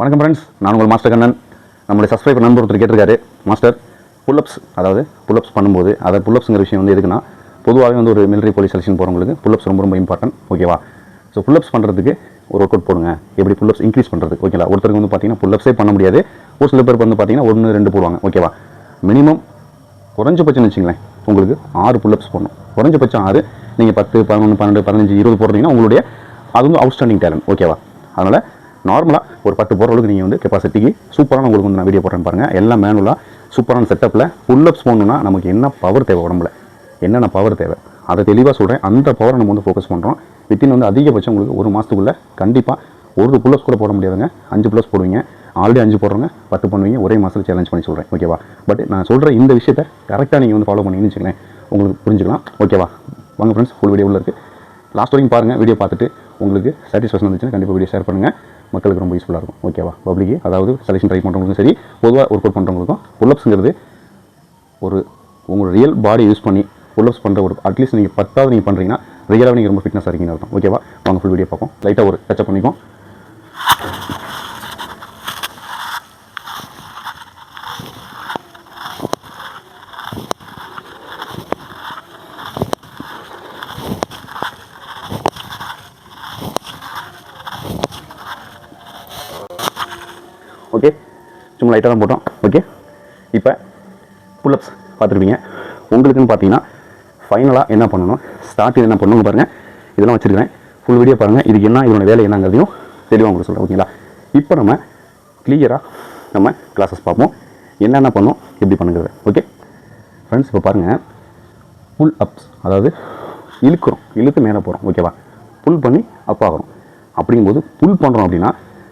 வணக்கம் ஃப்ரெண்ட்ஸ் நான் உங்கள் மாஸ்டர் கண்ணன். நம்மளுடைய சப்ஸ்கிரைபர் நண்பர் ஒருத்தர் கேட்டிருக்காரு. மாஸ்டர் புல்லப்ஸ் அதாவது புல்லப்ஸ் பண்ணும்போது அதை புல்லப்ஸுங்கிற விஷயம் வந்து எதுக்குன்னா பொதுவாகவே வந்து ஒரு மிலிட்ரி போலீஸ் செலெக்ஷன் போகிறவங்களுக்கு புல்லப்ஸ் ரொம்ப ரொம்ப இம்பார்ட்டன்ட் ஓகேவா ஸோ புல்லப்ஸ் பண்ணுறதுக்கு ஒரு ஒர்க் அவுட் போடுங்க. எப்படி புல்லப்ஸ் இன்க்ரீஸ் பண்ணுறது ஓகேவா ஒருத்தருக்கு வந்து பார்த்தீங்கன்னா புல்லப்ஸே பண்ண முடியாது. ஒரு சில பேருக்கு வந்து பார்த்தீங்கன்னா ஒன்று ரெண்டு போடுவாங்க. ஓகேவா மினிமம் குறைஞ்சபட்சம்னு வச்சுங்களேன் உங்களுக்கு ஆறு புல்லப்ஸ் போடணும். குறைஞ்சபட்சம் ஆறு நீங்கள் பத்து பதினொன்று பன்னெண்டு பதினஞ்சு இருபது போடுறீங்கன்னா உங்களுடைய அது வந்து அவுட்ஸ்டாண்டிங் டேலண்ட் ஓகேவா அதனால் நார்மலாக ஒரு பத்து போகிற அளவுக்கு நீங்கள் வந்து கெப்பாசிட்டிக்கு சூப்பரான உங்களுக்கு வந்து நான் வீடியோ போடுறேன் பாருங்கள் எல்லாம் மேனுவலாக சூப்பரான செட்டப்பில் புல்லப்ஸ் போகணுன்னா நமக்கு என்ன பவர் தேவை உடம்புல? என்னென்ன பவர் தேவை? அதை தெளிவாக சொல்கிறேன் அந்த பவரை நம்ம வந்து ஃபோக்கஸ் பண்ணுறோம் வித்தின் வந்து அதிகபட்சம் உங்களுக்கு ஒரு மாதத்துக்குள்ளே கண்டிப்பாக ஒரு புல்லப்ஸ் கூட போட முடியாதுங்க. அஞ்சு புல்லப்ஸ் போடுவீங்க. ஆல்ரெடி அஞ்சு போடுறவங்க பத்து பண்ணுவீங்க. ஒரே மாதத்தில் சேலஞ்ச் பண்ணி சொல்கிறேன் ஓகேவா பட் நான் சொல்கிற இந்த விஷயத்தை கரெக்டாக நீங்கள் வந்து ஃபாலோ பண்ணிங்கன்னு வச்சுக்கலேன் உங்களுக்கு புரிஞ்சுக்கலாம். ஓகேவா வாங்க ஃப்ரெண்ட்ஸ் ஃபுல் வீடியோ உள்ள இருக்குது லாஸ்ட் வரைக்கும் பாருங்கள் வீடியோ பார்த்துட்டு உங்களுக்கு சாட்டிஸ்ஃபேக்ஷன் இருந்துச்சுன்னா கண்டிப்பாக வீடியோ ஷேர் பண்ணுங்கள் மக்களுக்கு ரொம்ப யூஸ்ஃபுல்லாக இருக்கும். ஓகேவா பப்ளிக்கு அதாவது செலெக்ஷன் ட்ரை பண்ணுறவங்களுக்கும் சரி பொதுவாக ஒர்க் அவுட் பண்ணுறவங்களுக்கும் புல்லப்ஸுங்கிறது ஒரு உங்களோட ரியல் பாடி யூஸ் பண்ணி புல்லப்ஸ் பண்ணுற ஒரு அட்லீஸ்ட் நீங்கள் பத்தாவது நீங்கள் பண்ணுறீங்கன்னா ரியலாக நீங்கள் ரொம்ப ஃபிட்னஸ் இருக்கீங்கன்னு அர்த்தம். ஓகேவா வாங்க ஃபுல் வீடியோ பார்ப்போம். லைட்டாக ஒரு டச்சப் பண்ணிக்கும் ஓகே சும்மா லைட்டாக தான் போட்டோம். ஓகே இப்போ புல்லப்ஸ் பார்த்துருப்பீங்க. உங்களுக்குன்னு பார்த்தீங்கன்னா ஃபைனலாக என்ன பண்ணணும்? ஸ்டார்டிங் என்ன பண்ணணும் பாருங்கள் இதெல்லாம் வச்சுருக்கிறேன். ஃபுல் வீடியோ பாருங்கள் இதுக்கு என்ன இதோட வேலை என்னங்கிறதையும் தெளிவாக உங்களுக்கு சொல்கிறேன் ஓகேங்களா இப்போ நம்ம கிளியராக நம்ம கிளாஸஸ் பார்ப்போம். என்னென்ன பண்ணோம் எப்படி பண்ணுங்கிறது. ஓகே ஃப்ரெண்ட்ஸ் இப்போ பாருங்கள் புல் அப்ஸ் அதாவது இழுக்கிறோம். இழுத்து மேலே போகிறோம் ஓகேவா புல் பண்ணி அப் ஆகிறோம். அப்படிங்கும்போது புல் பண்ணுறோம் அப்படின்னா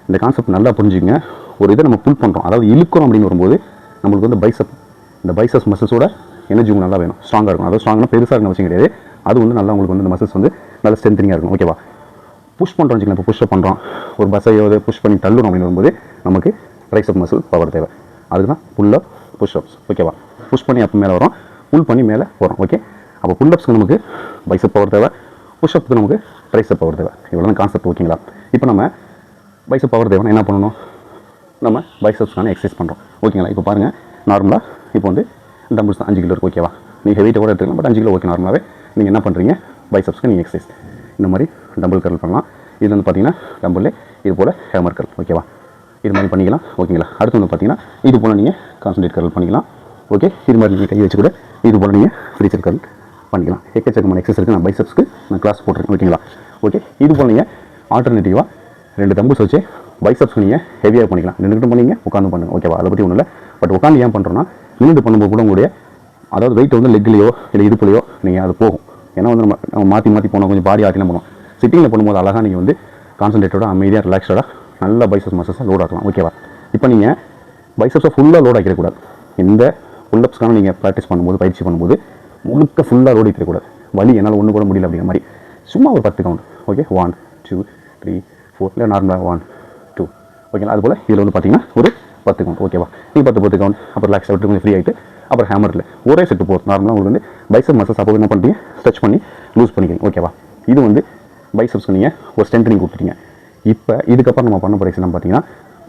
இந்த கான்செப்ட் நல்லா புரிஞ்சுக்கங்க. ஒரு இதை நம்ம புல் பண்ணுறோம் அதாவது இழுக்கிறோம் அப்படின்னு வரும்போது நம்மளுக்கு வந்து பைசப் இந்த பைசஸ் மசில்ஸோட எனர்ஜி உங்களுக்கு நல்லா வேணும். ஸ்ட்ராங்காக இருக்கும் அதாவது ஸ்ட்ராங்னா பெருசாக இருக்கணும் அவசியம் கிடையாது. அது வந்து நல்லா உங்களுக்கு வந்து இந்த மசில்ஸ் வந்து நல்லா ஸ்ட்ரென்த்னிங்காக இருக்கும் ஓகேவா புஷ் பண்ணுறோம் வச்சுக்கலாம் இப்போ புஷ்அப் பண்ணுறோம் ஒரு பஸ்ஸையோ புஷ் பண்ணி தள்ளுறோம் அப்படின்னு வரும்போது நமக்கு ரைசப் மசில் பவர் தேவை. அதுக்கு தான் புல்லப் புஷ்அப்ஸ் ஓகேவா புஷ் பண்ணி அப்போ மேலே வரும் புல் பண்ணி மேலே போகிறோம் ஓகே அப்போ புல்லப்ஸ்க்கு நமக்கு பைசப் பவர் தேவை. புஷ்அப்புக்கு நமக்கு ட்ரைசப் பவர் தேவை. இவ்வளோ தான் கான்செப்ட் ஓகேங்களா இப்போ நம்ம பைசப் பவர் தேவைன்னா என்ன பண்ணணும்? நம்ம பைசப்ஸ்க்கான எக்ஸசைஸ் பண்ணுறோம் ஓகேங்களா இப்போ பாருங்கள் நார்மலாக இப்போ வந்து டம்பிள்ஸ் தான் அஞ்சு கிலோ இருக்கு ஓகேவா நீங்கள் ஹெவிட்ட கூட எடுத்துக்கலாம் பட் அஞ்சு கிலோ ஓகே நார்மலாகவே நீங்கள் என்ன பண்ணுறீங்க பைசப்ஸ்க்கு நீங்கள் எக்ஸசைஸ் இந்த மாதிரி டம்பிள் கர்ல் பண்ணலாம். இது வந்து பார்த்தீங்கன்னா டம்பிள்லே இது போல் ஹேமர் கர்ல் ஓகேவா இது மாதிரி பண்ணிக்கலாம் ஓகேங்களா அடுத்து வந்து பார்த்தீங்கன்னா இது போல் நீங்கள் கான்சன்ட்ரேட் கர்ல் பண்ணிக்கலாம் ஓகே இது மாதிரி நீங்கள் கை வச்சு கூட இது போல் நீங்கள் ஃப்ரீச்சர் கர்ல் பண்ணிக்கலாம். எக்கச்சக்கமான எக்ஸசைஸ் இருக்குது நான் பைசப்ஸ்க்கு நான் கிளாஸ் போட்டிருக்கேன் ஓகேங்களா ஓகே இது போல் நீங்கள் ஆல்டர்னேட்டிவாக ரெண்டு தம்புஸ் வச்சு பைசப்ஸ் நீங்கள் ஹெவியாக பண்ணிக்கலாம். நின்றுட்டு பண்ணீங்க உட்காந்து பண்ணுங்கள் ஓகேவா அதை பற்றி ஒன்றும் இல்லை பட் உட்காந்து ஏன் பண்ணுறோன்னா நின்றுட்டு பண்ணும்போது கூட உங்களுடைய அதாவது வெயிட் வந்து லெக்லையோ இல்லை இடுப்புலையோ நீங்கள் அது போகும். ஏன்னா வந்து நம்ம நம்ம மாற்றி மாற்றி போனோம் கொஞ்சம் பாடி ஆட்டிலாம் பண்ணுவோம். சிட்டிங்கில் பண்ணும்போது அழகாக நீங்கள் வந்து கான்சன்ட்ரேட்டோட அமைதியாக ரிலாக்ஸோட நல்ல பைசப்ஸ் மசல்ஸை லோட் ஆக்கலாம். ஓகேவா இப்போ நீங்கள் பைசப்ஸை ஃபுல்லாக லோட் ஆக்கிடக்கூடாது. இந்த புல்லப்ஸ்க்கான நீங்கள் ப்ராக்டிஸ் பண்ணும்போது பயிற்சி பண்ணும்போது முழுக்க ஃபுல்லாக லோட் ஆக்கிடக்கூடாது. வலி என்னால் ஒன்று கூட முடியல அப்படிங்கிற மாதிரி. சும்மா ஒரு பத்து count okay one two three four இல்லை நார்மலாக ஒன் ஓகேங்களா? அதுபோல் இதில் வந்து பார்த்தீங்கன்னா ஒரு பத்து கவுண்ட் ஓகேவா நீ பத்து பத்து கவுண்ட் அப்புறம் ரிலாக்ஸ் விட்டு கொஞ்சம் ஃப்ரீ ஆகிட்டு அப்புறம் ஹேமரில் ஒரே செட்டு போதும் நார்மலாக உங்களுக்கு வந்து பைசப் மசல்ஸ் அப்போ என்ன பண்ணுறீங்க ஸ்ட்ரெச் பண்ணி லூஸ் பண்ணிக்கிறீங்க. ஓகேவா இது வந்து பைசப்ஸ்க்கு நீங்கள் ஒரு ஸ்ட்ரென்த்னிங் கொடுத்துட்டீங்க. இப்போ இதுக்கப்புறம் நம்ம பண்ண போகிற எக்ஸாம் பார்த்தீங்கன்னா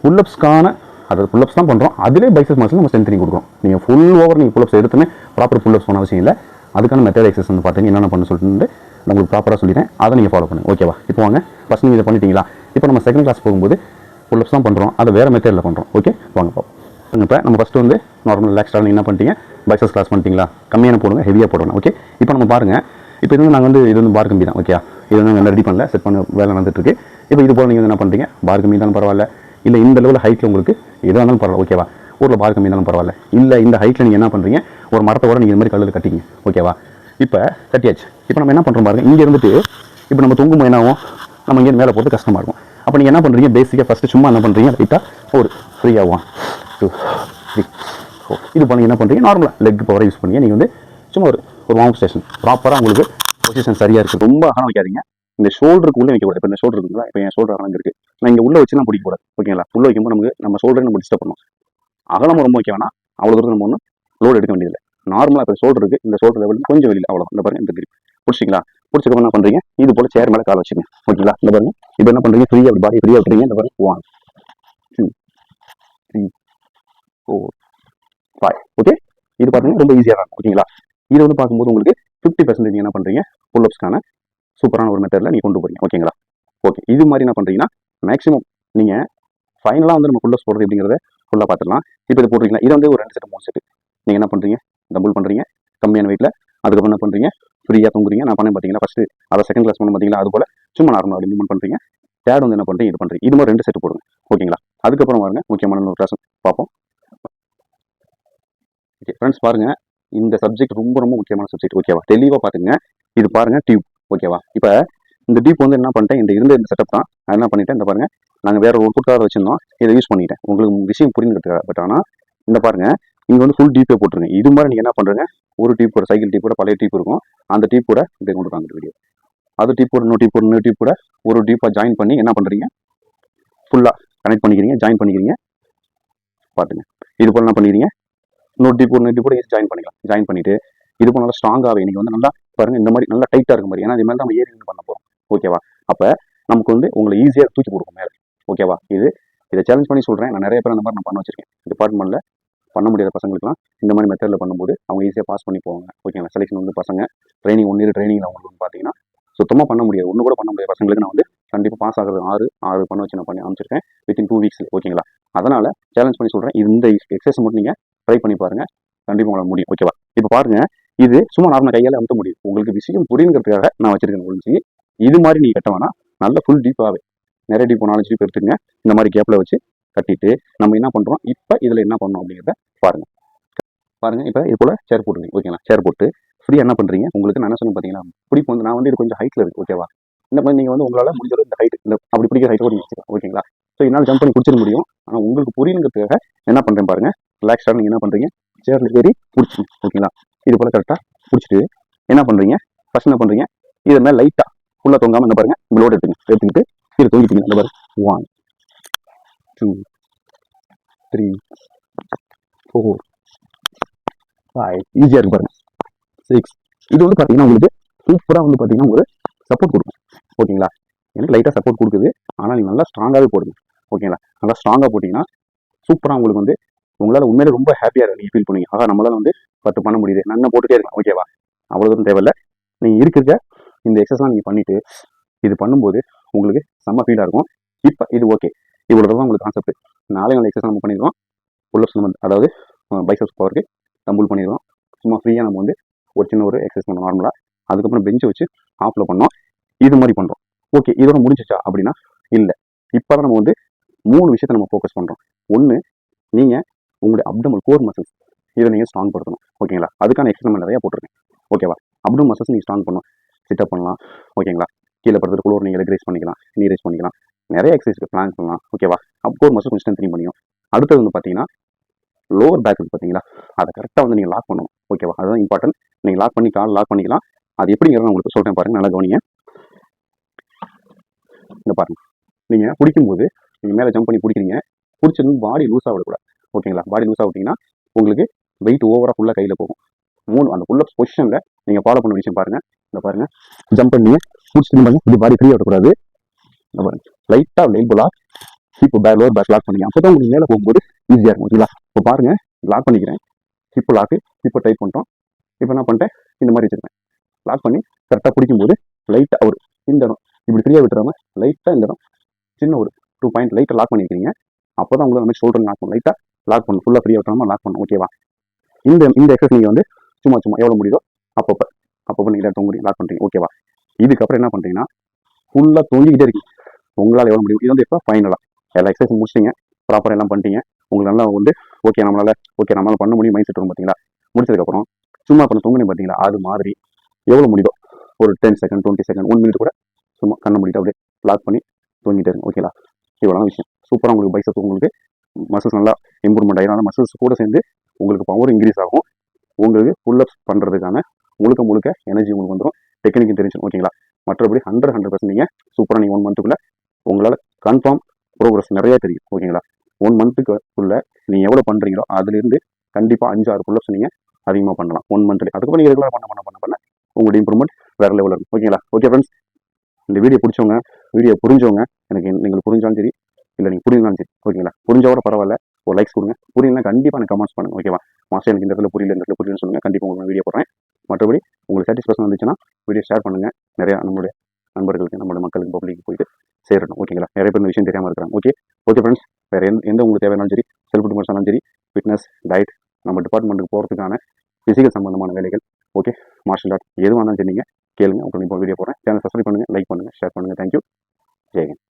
புல்லப்ஸ்க்கான அதாவது புல்லப்ஸ் தான் பண்ணுறோம் அதிலே பைசப் மசில் நம்ம ஸ்ட்ரென்த்னிங் கொடுக்குறோம். நீங்கள் ஃபுல் ஓவர் நீங்கள் புல்லப்ஸ் எடுத்துமே ப்ராப்பர் புல்லப்ஸ் பண்ண அவசியம் இல்லை. அதுக்கான மெத்தட் எக்ஸசைஸ் வந்து பார்த்தீங்கன்னா என்னென்ன பண்ண சொல்லிட்டு நான் உங்களுக்கு ப்ராப்பராக சொல்லிட்டேன் அதை நீங்கள் ஃபாலோ பண்ணுங்கள் ஓகேவா இப்போ வாங்க. ஃபஸ்ட் நீங்கள் இதை பண்ணிட்டீங்களா? இப்போ நம்ம செகண்ட் கிளாஸ் போகும்போது புல்லப்ஸ் தான் பண்ணுறோம் அதை வேறு மெத்தடில் பண்ணுறோம் ஓகே வாங்க பார்ப்போம் இப்போ நம்ம ஃபஸ்ட்டு வந்து நார்மல் ரிலாக்ஸ்டாக நீங்கள் என்ன பண்ணிட்டீங்க? பைசஸ் கிளாஸ் பண்ணிட்டீங்களா? கம்மியான போடுங்க ஹெவியாக போடணும். ஓகே இப்போ நம்ம பாருங்கள் இப்போ இது வந்து நாங்கள் வந்து இது வந்து பார் கம்பி தான். ஓகே இது வந்து ரெடி பண்ணல செட் பண்ண வேலை நடந்துட்டுருக்கு. இப்போ இது போல் நீங்கள் வந்து என்ன பண்ணுறீங்க பார் கம்பி இருந்தாலும் பரவாயில்ல. இல்லை இந்த லெவலில் ஹைட்டில் உங்களுக்கு எதாக இருந்தாலும் பரவாயில்ல. ஓகேவா ஊரில் பார் கம்மி இருந்தாலும் பரவாயில்ல. இல்லை இந்த ஹைட்டில் நீங்கள் என்ன பண்ணுறீங்க ஒரு மரத்தை கூட நீங்கள் இந்த மாதிரி கல்லில் கட்டிங்க ஓகேவா இப்போ கட்டியாச்சு. இப்போ நம்ம என்ன பண்ணுறோம் பாருங்கள் இங்கே இருந்துட்டு இப்போ நம்ம தொங்கும்போது என்ன ஆகும்? நம்ம இங்கே மேலே போகிறது கஷ்டமாக இருக்கும். அப்போ நீங்கள் என்ன பண்ணுறீங்க பேசிக்காக ஃபஸ்ட்டு சும்மா என்ன பண்ணுறீங்க லைட்டாக ஒரு ஃப்ரீயாக ஒன் டூ த்ரீ ஃபோர் இது பண்ணி என்ன பண்ணுறீங்க நார்மலாக லெக் பவரை யூஸ் பண்ணி நீங்கள் வந்து சும்மா ஒரு ஒரு வார்ம் ஸ்டேஷன் ப்ராப்பராக உங்களுக்கு பொசிஷன் சரியாக இருக்குது ரொம்ப அகலம் வைக்காதீங்க. இந்த ஷோல்டருக்கு உள்ளே வைக்கக்கூடாது. இப்போ இந்த ஷோல்டர் இருக்குங்களா இப்போ என் ஷோல்டர் அகலம் இருக்குது நான் இங்கே உள்ளே வச்சுலாம் பிடிக்கக்கூடாது. ஓகேங்களா உள்ளே வைக்கும்போது நமக்கு நம்ம ஷோல்டரை நம்ம டிஸ்டர்ப் பண்ணணும் அகலம் ரொம்ப வைக்க வேணாம். அவ்வளோ தூரம் நம்ம ஒன்றும் லோடு எடுக்க வேண்டியதில்லை. நார்மலாக இப்போ ஷோல்டருக்கு இந்த ஷோல்டர் லெவல் கொஞ்சம் வெளியில் அவ்வளோ இந்த பாருங்க இந்த கிரிப் பிடிச்சிங்களா பிடிச்சிக்கணும் என்ன பண்ணுறீங்க இது போல் சேர் மேலே கால் வச்சுங்க. ஓகேங்களா இந்த பாருங்க. இப்போ என்ன பண்ணுறீங்க ஃப்ரீயாக பாடி ஃப்ரீயாக விட்டுறீங்க. இந்த பாருங்க. One two four five okay இது பார்த்தீங்கன்னா ரொம்ப ஈஸியாக இருக்கும். ஓகேங்களா இது வந்து பார்க்கும்போது உங்களுக்கு ஃபிஃப்டி பர்சன்டேஜ் என்ன பண்ணுறீங்க புல்லப்ஸ்க்கான சூப்பரான ஒரு மெத்தடில் நீங்கள் கொண்டு போறீங்க. ஓகேங்களா ஓகே இது மாதிரி என்ன பண்ணுறீங்கன்னா மேக்ஸிமம் நீங்கள் ஃபைனலாக வந்து நம்ம புல்லப்ஸ் போடுறது அப்படிங்கிறத ஃபுல்லாக பார்த்துடலாம் இப்போ இது போடுறீங்களா இது வந்து ஒரு ரெண்டு செட் மூணு செட்டு நீங்கள் என்ன பண்ணுறீங்க டபுள் பண்ணுறீங்க கம்மியான வெயிட்டில் அதுக்கப்புறம் என்ன பண்ணுறீங்க ஃப்ரீயாக தூங்குறீங்க. நான் பண்ண பார்த்தீங்கன்னா ஃபஸ்ட்டு அதை செகண்ட் கிளாஸ் பண்ண பார்த்தீங்களா அது போல் சும்மா நார்மலாக அப்படி மூவ்மெண்ட் பண்ணுறீங்க தேர்ட் வந்து என்ன பண்ணுறீங்க இது பண்ணுறீங்க இது மாதிரி ரெண்டு செட் போடுங்க. ஓகேங்களா அதுக்கப்புறம் பாருங்க முக்கியமான ஒரு கிளாஸ் பார்ப்போம். ஓகே ஃப்ரெண்ட்ஸ் பாருங்க. இந்த சப்ஜெக்ட் ரொம்ப ரொம்ப முக்கியமான சப்ஜெக்ட் ஓகேவா தெளிவாக பார்த்துங்க இது பாருங்க டியூப் ஓகேவா இப்போ இந்த டியூப் வந்து என்ன பண்ணிட்டேன்? இந்த இருந்த இந்த செட்டப் தான். நான் என்ன பண்ணிட்டேன்? இந்த பாருங்க நாங்கள் வேற ஒரு ஒர்க்குக்காக வச்சிருந்தோம். இதை யூஸ் பண்ணிட்டேன். உங்களுக்கு விஷயம் புரிஞ்சுக்கிட்டு பட் ஆனால் இந்த பாருங்க இங்கே வந்து ஃபுல் டீப்பே போட்டுருங்க. இது மாதிரி நீங்கள் என்ன பண்ணுறீங்க ஒரு டீப் ஒரு சைக்கிள் டீப் கூட பழைய டீப் இருக்கும். அந்த டீப் கூட இப்படி கொண்டு வாங்க வீடியோ அது டீப் கூட இன்னொரு டீப் கூட இன்னொரு கூட ஒரு டீப்பாக ஜாயின் பண்ணி என்ன பண்ணுறீங்க ஃபுல்லாக கனெக்ட் பண்ணிக்கிறீங்க ஜாயின் பண்ணிக்கிறீங்க. பாத்துங்க. இது போல என்ன பண்ணிக்கிறீங்க? இன்னொரு டீப் ஒரு டீப் கூட ஜாயின் பண்ணிக்கலாம். ஜாயின் பண்ணிட்டு இது போல நல்லா ஸ்ட்ராங்காகவே இன்றைக்கி வந்து நல்லா பாருங்கள் இந்த மாதிரி நல்லா டைட்டாக இருக்க மாதிரி ஏன்னா இது மாதிரி தான் நம்ம ஏறி பண்ண போகிறோம் ஓகேவா அப்போ நமக்கு வந்து உங்களை ஈஸியாக தூக்கி கொடுக்கும் மேலே. ஓகேவா இது இதை சேலஞ்ச் பண்ணி சொல்கிறேன் நான் நிறைய பேர் அந்த மாதிரி நான் பண்ண வச்சிருக்கேன். டிபார்ட்மெண்ட்டில் பண்ண முடியாத பசங்களுக்குலாம் இந்த மாதிரி மெத்தடில் பண்ணும்போது அவங்க ஈஸியாக பாஸ் பண்ணி போவாங்க. ஓகேங்களா செலெக்ஷன் வந்து பசங்க ட்ரைனிங் ஒன் இயர் ட்ரைனிங்கில் அவங்களுக்கு வந்து பார்த்தீங்கன்னா சுத்தமாக பண்ண முடியாது. ஒன்று கூட பண்ண முடியாது. பசங்களுக்கு நான் வந்து கண்டிப்பாக பாஸ் ஆகிறது ஆறு ஆறு பண்ண வச்சு நான் பண்ணி அமைச்சிருக்கேன் வித்தின் டூ வீக்ஸ் ஓகேங்களா அதனால் சேலஞ்ச் பண்ணி சொல்கிறேன் இந்த எக்ஸசைஸ் மட்டும் நீங்கள் ட்ரை பண்ணி பாருங்கள் கண்டிப்பாக உங்களால் முடியும். ஓகேவா இப்போ பாருங்கள் இது சும்மா நார்மல் கையால் அமுத்த முடியும். உங்களுக்கு விஷயம் புரியுங்கிறதுக்காக நான் வச்சிருக்கேன் ஒழிஞ்சு இது மாதிரி நீங்கள் கட்ட வேணாம். நல்ல ஃபுல் டீப்பாகவே நிறைய டீப் நாலஞ்சு டீப் எடுத்துங்க இந்த மாதிரி கேப்பில் வச்சு கட்டிட்டு நம்ம என்ன பண்ணுறோம் இப்போ இதில் என்ன பண்ணணும் அப்படிங்கிறத பாருங்க. பாருங்க இப்போ இது போல சேர் போட்டுருங்க. ஓகேங்களா சேர் போட்டு ஃப்ரீயாக என்ன பண்ணுறீங்க உங்களுக்கு நான் என்ன சொன்னேன் பார்த்தீங்கன்னா பிடிப்பு வந்து நான் வந்து இது கொஞ்சம் ஹைட்டில் இருக்கு ஓகேவா இந்த மாதிரி நீங்கள் வந்து உங்களால் முடிஞ்ச இந்த ஹைட் இந்த அப்படி பிடிக்கிற ஹைட் கூட நீங்கள் வச்சுக்கலாம் ஓகேங்களா ஸோ என்னால் ஜம்ப் பண்ணி பிடிச்சிட முடியும். ஆனால் உங்களுக்கு புரியுங்கிறதுக்காக என்ன பண்ணுறேன் பாருங்க. ரிலாக்ஸ்டாக நீங்கள் என்ன பண்ணுறீங்க சேர்ல ஏறி பிடிச்சிங்க ஓகேங்களா இது போல கரெக்டாக பிடிச்சிட்டு என்ன பண்ணுறீங்க ஃபர்ஸ்ட் என்ன பண்ணுறீங்க இது மாதிரி லைட்டாக ஃபுல்லாக தொங்காமல் என்ன பாருங்க லோட் எடுத்துங்க. எடுத்துக்கிட்டு இது தொங்கிட்டீங்க பாருங்க. One two three four five ஈஸியாக இருக்கு பாருங்க. சிக்ஸ் இது வந்து பார்த்தீங்கன்னா உங்களுக்கு சூப்பராக வந்து பார்த்தீங்கன்னா ஒரு சப்போர்ட் கொடுக்கும். ஓகேங்களா? எனக்கு லைட்டாக சப்போர்ட் கொடுக்குது. ஆனால் நீங்கள் நல்லா ஸ்ட்ராங்காகவே போடுங்க. ஓகேங்களா? நல்லா ஸ்ட்ராங்காக போட்டிங்கன்னா சூப்பராக உங்களுக்கு வந்து உங்களால் உண்மையிலே ரொம்ப ஹாப்பியாக இருக்கும் நீங்கள் ஃபீல் பண்ணுவீங்க. ஆகா நம்மளால் வந்து பத்து பண்ண முடியுது. நான் போட்டுட்டே இருக்கேன். ஓகேவா? அவ்வளோ தூரம் தேவையில்ல. நீங்கள் இருக்கிற இந்த எக்ஸசைஸ்லாம் நீங்கள் பண்ணிவிட்டு இது பண்ணும்போது உங்களுக்கு செம்ம ஃபீலாக இருக்கும். இப்போ இது ஓகே இவ்வளோ தான் உங்களுக்கு கான்செப்ட் நாளை நாள் எக்ஸசைஸ் நம்ம பண்ணிடுவோம். புல்லப்ஸ் நம்ம அதாவது பைசப்ஸ் பவருக்கு டம்புல் பண்ணிடுவோம். சும்மா ஃப்ரீயாக நம்ம வந்து ஒரு சின்ன ஒரு எக்ஸசைஸ் பண்ணோம் நார்மலாக அதுக்கப்புறம் பெஞ்சை வச்சு ஆஃபில் பண்ணோம். இது மாதிரி பண்ணுறோம் ஓகே இதோட முடிஞ்சிச்சா அப்படின்னா இல்லை. இப்போ தான் நம்ம வந்து மூணு விஷயத்தை நம்ம ஃபோக்கஸ் பண்ணுறோம் ஒன்று நீங்கள் உங்களுடைய அப்டமல் கோர் மசில்ஸ் இதை நீங்கள் ஸ்ட்ராங் படுத்தணும். ஓகேங்களா அதுக்கான எக்ஸசைஸ் நம்ம நிறையா போட்டிருக்கேன். ஓகேவா அப்டமல் மசில்ஸ் நீங்கள் ஸ்ட்ராங் பண்ணணும். சிட்டப் பண்ணலாம். ஓகேங்களா கீழே படுத்துட்டு குளோர் நீங்கள் லெக் பண்ணிக்கலாம். நீ ரேஸ் பண்ணிக்கலாம். நிறைய எக்ஸசைஸ் பிளான் பண்ணலாம். ஓகேவா அப்கோர் மசில் கொஞ்சம் ஸ்ட்ரென்த் பண்ணியும் அடுத்தது வந்து பார்த்தீங்கன்னா லோவர் பேக் இருக்கு பார்த்தீங்களா அதை கரெக்டாக வந்து நீங்கள் லாக் பண்ணணும். ஓகேவா அதுதான் இம்பார்ட்டன்ட் நீங்கள் லாக் பண்ணி கால் லாக் பண்ணிக்கலாம். அது எப்படிங்கிறத உங்களுக்கு சொல்கிறேன் பாருங்க. நல்லா கவனிங்க. இந்த பாருங்க. நீங்கள் பிடிக்கும்போது நீங்கள் மேலே ஜம்ப் பண்ணி பிடிக்கிறீங்க பிடிச்சிருந்து பாடி லூஸ் விடக்கூடாது. ஓகேங்களா பாடி லூஸ் விட்டிங்கன்னா உங்களுக்கு வெயிட் ஓவராக ஃபுல்லாக கையில் போகும். மூணு அந்த ஃபுல்லாக பொசிஷனில் நீங்கள் ஃபாலோ பண்ண விஷயம் பாருங்க. இந்த பாருங்க. ஜம்ப் பண்ணி பிடிச்சிருந்து பாருங்க இப்படி பாடி ஃப்ரீ விடக்கூடாது. இந்த பாருங்கள் லைட்டாக லைன் போலா hip back lower back lock பண்ணிங்க அப்போ தான் உங்களுக்கு மேலே போகும்போது ஈஸியாக இருக்கும் ஓகேங்களா இப்போ பாருங்கள் லாக் பண்ணிக்கிறேன். ஹிப்பு லாக்கு ஹிப்பை டைப் பண்ணிட்டோம். இப்போ என்ன பண்ணிட்டேன்? இந்த மாதிரி வச்சுருப்பேன் லாக் பண்ணி கரெக்டாக பிடிக்கும்போது லைட்டாக ஒரு இந்த இடம் இப்படி ஃப்ரீயாக விட்டுறாம லைட்டாக இந்த இடம் சின்ன ஒரு டூ பாயிண்ட் லைட்டாக லாக் பண்ணிக்கிறீங்க அப்போ தான் உங்களுக்கு வந்து ஷோல்டர் லாக் பண்ணும் லைட்டாக லாக் பண்ணும் ஃபுல்லாக ஃப்ரீயாக விட்டுறாமல் லாக் பண்ணும் ஓகேவா இந்த இந்த எக்ஸசைஸ் நீங்கள் வந்து சும்மா சும்மா எவ்வளோ முடியுதோ அப்பப்போ அப்பப்போ நீங்கள் தொங்க லாக் பண்ணுறீங்க ஓகேவா இதுக்கப்புறம் என்ன பண்ணுறீங்கன்னா ஃபுல்லாக தூங்கிக்கிட்டே இருக்கீங்க. உங்களால் எவ்வளோ முடியும்? இது வந்து இப்போ ஃபைனலாக எல்லா எக்ஸசைஸ் முடிச்சிங்க ப்ராப்பராக எல்லாம் பண்ணிட்டீங்க. உங்களுக்கு நல்லா வந்து ஓகே நம்மளால ஓகே நம்மளால் பண்ண முடியும் மைண்ட் செட் வரும் பார்த்தீங்களா? முடிச்சதுக்கப்புறம் சும்மா பண்ண தொங்குனீங்க பார்த்தீங்களா? அது மாதிரி எவ்வளோ முடியுதோ? ஒரு ten second twenty second one minute கூட சும்மா கண்ணை முடிட்டு அப்படியே லாக் பண்ணி தூங்கிட்டே இருங்க ஓகேங்களா இவ்வளோ விஷயம். சூப்பராக உங்களுக்கு பைசப் உங்களுக்கு மசில்ஸ் நல்லா இம்ப்ரூவ்மெண்ட் ஆகிடும் மசில்ஸ் கூட சேர்ந்து உங்களுக்கு பவர் இன்க்ரீஸ் ஆகும். உங்களுக்கு புல்லப்ஸ் பண்ணுறதுக்கான முழுக்க முழுக்க எனர்ஜி உங்களுக்கு வந்துடும் டெக்னிக் தெரிஞ்சு ஓகேங்களா மற்றபடி ஹண்ட்ரட் ஹண்ட்ரட் பர்சன்ட் நீங்கள் சூப்பராக நீங்கள் ஒன் மந்த்துக்குள்ளே உங்களால் கன்ஃபார்ம் ப்ரோக்ரஸ் நிறையா தெரியும். ஓகேங்களா ஒன் மந்த்துக்குள்ள நீங்கள் எவ்வளோ பண்ணுறீங்களோ அதுலேருந்து கண்டிப்பாக அஞ்சு ஆறு புல்லப்ஸ் நீங்கள் அதிகமாக பண்ணலாம். ஒன் மந்த்லேயே அதுக்கப்புறம் நீங்கள் ரெகுலர் பண்ண பண்ண பண்ண பண்ண உங்களுடைய இம்ப்ரூவ்மெண்ட் வேறு லெவலில் இருக்கும். ஓகேங்களா ஓகே ஃப்ரெண்ட்ஸ் இந்த வீடியோ பிடிச்சவங்க வீடியோ புரிஞ்சவங்க எனக்கு நீங்கள் புரிஞ்சாலும் சரி இல்லை நீங்கள் புரிஞ்சாலும் சரி ஓகேங்களா புரிஞ்சவோட பரவாயில்ல. ஒரு லைக்ஸ் கொடுங்க. புரியலனா கண்டிப்பாக எனக்கு கமெண்ட்ஸ் பண்ணுங்க ஓகேவா மாஸ்டர் எனக்கு இந்த இடத்துல புரியல இந்த இடத்துல புரியலன்னு சொல்லுங்கள் கண்டிப்பாக உங்களுக்கு வீடியோ போடுறேன். மற்றபடி உங்களுக்கு சாட்டிஸ்ஃபேக்ஷன் வந்துச்சுன்னா வீடியோ ஷேர் பண்ணுங்கள் நிறையா நம்மளுடைய நண்பர்களுக்கு நம்மளுடைய மக்களுக்கு பப்ளிக்கு போயிட்டு சேரணும் ஓகேங்களா நிறைய பேர் இந்த விஷயம் தெரியாமல் இருக்கிறாங்க. ஓகே ஓகே ஃப்ரெண்ட்ஸ் வேறு எந்த எந்த உங்களுக்கு தேவையானாலும் சரி செல்ஃப் டிஃபென்ஸ் ஆனாலும் சரி ஃபிட்னஸ் டயட் நம்ம டிபார்ட்மெண்ட்டுக்கு போகிறதுக்கான ஃபிசிக்கல் சம்பந்தமான வேலைகள் ஓகே மார்ஷல் ஆர்ட் எதுவாக இருந்தாலும் சரி நீங்கள் கேளுங்க. உங்களுக்கு இப்போ வீடியோ போகிறேன் சேனல் சப்ஸ்கிரைப் பண்ணுங்கள் லைக் பண்ணுங்கள் ஷேர் பண்ணுங்கள் தேங்க்யூ ஜெயகன்